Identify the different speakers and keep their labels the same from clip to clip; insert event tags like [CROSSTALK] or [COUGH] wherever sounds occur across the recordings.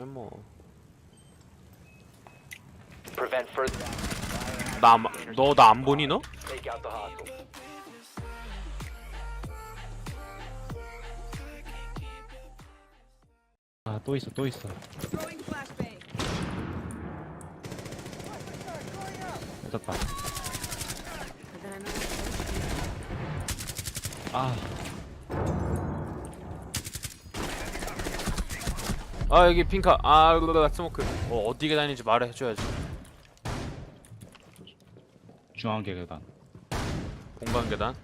Speaker 1: 뭐.
Speaker 2: Further.
Speaker 1: 나너 나 안 보니 너?
Speaker 2: Take out the hostile.
Speaker 3: 아또 있어 또 있어. 늦었다 아
Speaker 1: 아 여기 핑카. 아 으르르 스모크. 어 어디에 다니는지 말해줘야지.
Speaker 3: 중앙 계단.
Speaker 1: 공간 계단?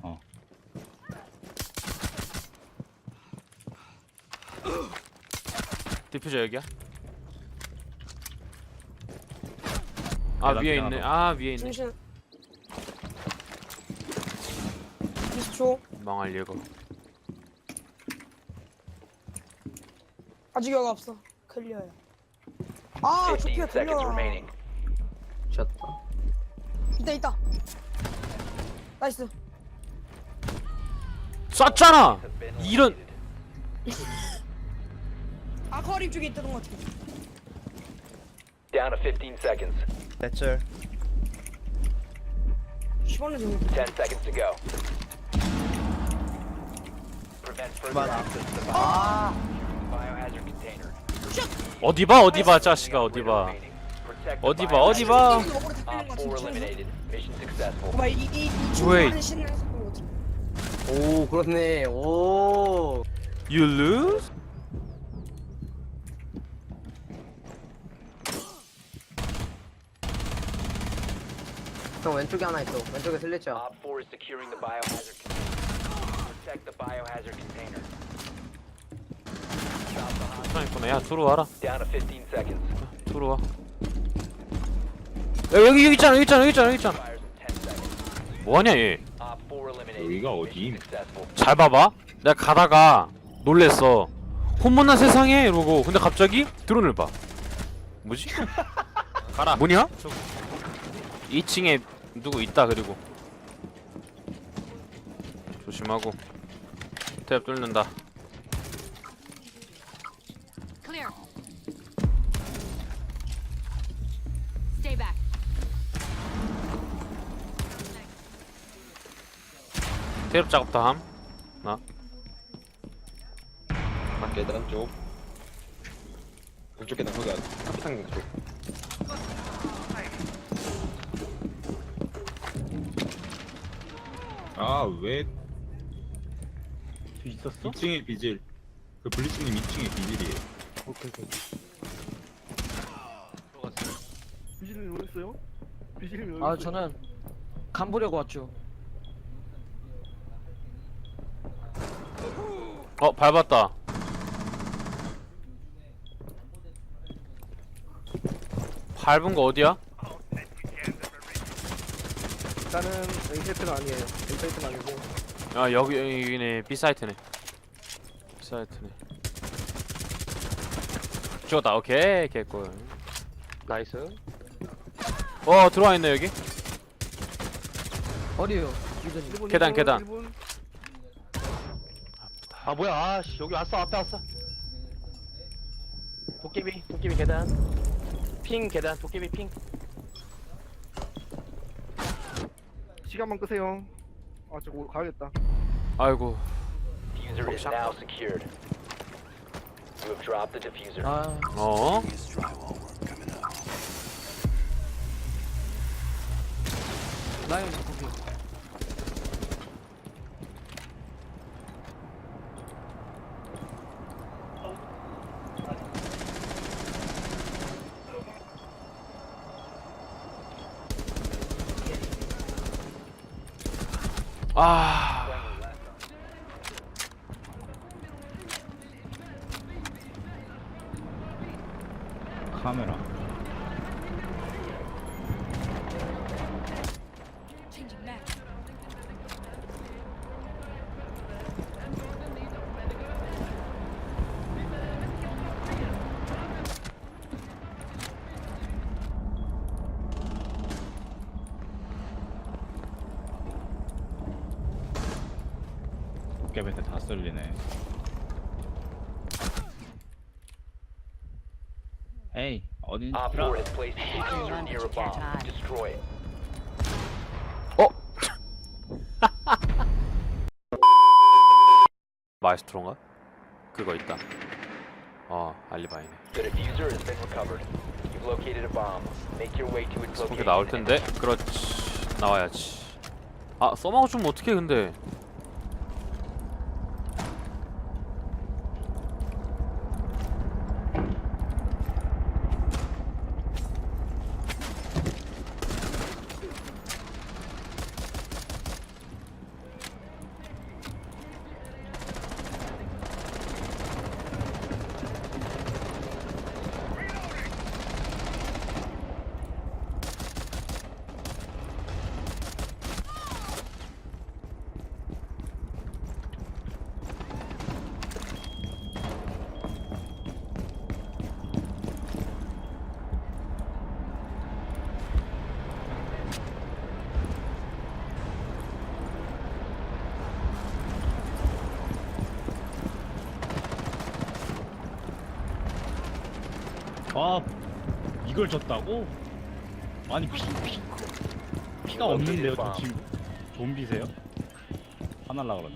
Speaker 3: 어.
Speaker 1: 디퓨저 여기야? 아
Speaker 3: 계단
Speaker 1: 위에 있네.
Speaker 3: 더.
Speaker 1: 아 위에 있네.
Speaker 4: 20초.
Speaker 1: 망할 예고
Speaker 4: 아직 여가 없어 클리어야 아
Speaker 2: 15
Speaker 4: 조피아
Speaker 2: seconds
Speaker 4: 돌려
Speaker 2: remaining.
Speaker 5: 졌다.
Speaker 4: 있다 있다 나이스
Speaker 1: 쐈잖아
Speaker 2: Have been
Speaker 1: 이런
Speaker 2: eliminated.
Speaker 4: 아쿠아리움 쪽에 있던 것 같아
Speaker 2: Down to 15 seconds.
Speaker 5: 대철.
Speaker 4: 10원에 정도
Speaker 2: 10 seconds to go. Prevent further
Speaker 5: 그만.
Speaker 2: access to the bio- biohazard container.
Speaker 1: 어디 봐 어디 봐 자식아 어디 봐 어디 봐 어디 봐
Speaker 4: 어그로 다
Speaker 2: Op
Speaker 4: 끌린
Speaker 2: 것4
Speaker 4: 같은데
Speaker 2: eliminated. Mission successful.
Speaker 4: 봐봐 이이
Speaker 1: Wait.
Speaker 4: 중간에 신나했었던 것 같아
Speaker 5: 오 그렇네. 오.
Speaker 1: You lose?
Speaker 5: 형 왼쪽에 하나 있어. 왼쪽에 슬리쳐.
Speaker 2: Op 4 is securing the biohazard container. Protect the biohazard container. Hostage.
Speaker 1: 괜찮구나 야 들어와라
Speaker 2: Down to 15 seconds.
Speaker 1: 들어와 야 여기 여기 있잖아 여기 있잖아 여기 있잖아 여기 있잖아
Speaker 2: Fires in 10 seconds.
Speaker 1: 뭐하냐 얘
Speaker 2: Op 4 eliminated.
Speaker 3: 여기가
Speaker 2: Mission
Speaker 3: 어디?
Speaker 2: Successful.
Speaker 1: 잘 봐봐. 내가 가다가 놀랬어. 혼문난 세상에 이러고 근데 갑자기 드론을 봐. 뭐지? [LAUGHS] 가라. 뭐냐? 2층에 누구 있다 그리고 조심하고 탭 뚫는다.
Speaker 6: Clear. Stay back.
Speaker 1: 탭 작업 다 함.
Speaker 7: 아, 계단 쪽. 왼쪽 계단 거기가 합창 쪽.
Speaker 3: 아왜
Speaker 7: 있었어?
Speaker 3: 2층에 비질 그 블리츠님 2층에 비질이에요
Speaker 7: 오케이, 오케이.
Speaker 8: 비실을 원했어요? 비실을
Speaker 9: 아 저는 간 보려고 왔죠.
Speaker 1: 어 밟았다. 밟은 거 어디야?
Speaker 8: 일단은 A 세트는 아니에요. A 세트는 아니고
Speaker 1: 아 여기 여기네 B 사이트네. B 사이트네. 죽었다. 오케이 개꿀.
Speaker 8: 나이스.
Speaker 1: 어 들어와 있네 여기.
Speaker 9: 어디요? 유전이.
Speaker 8: 1분,
Speaker 1: 계단,
Speaker 8: 1분,
Speaker 1: 계단.
Speaker 8: 1분.
Speaker 10: 아 뭐야 아씨 여기 왔어 앞에 왔어 도깨비 도깨비 계단 핑 계단 도깨비 핑
Speaker 8: 시간만 끄세요. 아, 저거 가야겠다.
Speaker 1: 아이고.
Speaker 2: Diffuser is now secured. You have dropped the diffuser.
Speaker 9: 아
Speaker 1: 어?
Speaker 9: 라이언
Speaker 3: 카메라. 도깨비한테 다 썰리네 에이 어딘
Speaker 2: Op
Speaker 3: 들어
Speaker 2: 4 has placed a diffuser near a bomb. Destroy it.
Speaker 1: 마에스트로인가? 그거 있다. 어 알리바이네.
Speaker 2: The diffuser has been recovered. You've located a bomb. Make your way to its
Speaker 1: 거기
Speaker 2: location.
Speaker 1: 나올
Speaker 2: and
Speaker 1: 텐데. 그렇지. 나와야지. 아 써마고 주면 어떻게 근데?
Speaker 3: 아 이걸 졌다고? 아니 피, 피 피가 없는데요 저 친구? 좀비세요? 화날라 그러네